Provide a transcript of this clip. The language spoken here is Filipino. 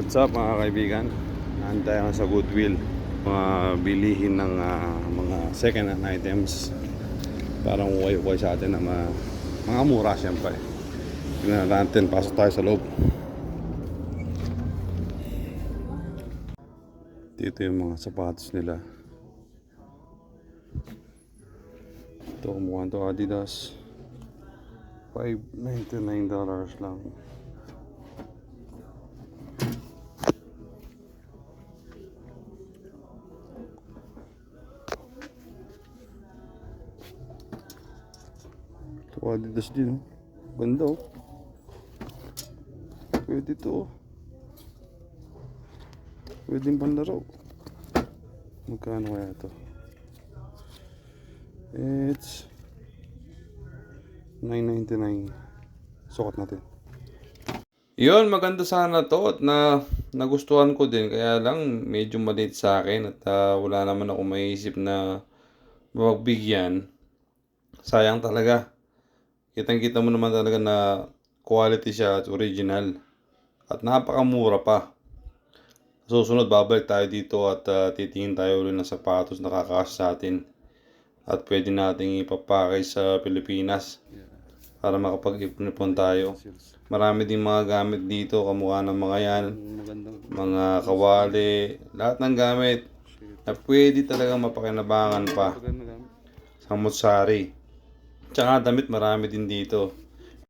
What's up mga kaibigan? Nandito tayo sa Goodwill. Mga bilihin ng ah, mga second hand items. Parang ukay-ukay sa atin na mga, mga mura siyempre. Tingnan natin, pasok tayo sa loob. Dito yung mga sapatos nila. Ito kumuha Adidas. $599 lang. Ito Adidas din. oh. Ganda oh. Pwede to. oh. Pwede panlaro. Magkano kaya to? It's 9.99. Sukat natin. Yun, maganda sana to at na nagustuhan ko din. Kaya lang medyo maliit sa akin at ah, wala naman ako maisip na magbigyan. Sayang talaga. Kitang-kita mo naman talaga na quality siya at original. At napakamura pa. Susunod, babalik tayo dito at ah, titingin tayo ulit ng sapatos na kakasya sa atin. At pwede nating ipapakay sa Pilipinas para makapag-ipon tayo. Marami din mga gamit dito, kamukha ng mga yan, mga kawali, lahat ng gamit na pwede talaga mapakinabangan pa sa Mutsari. Tsaka damit marami din dito.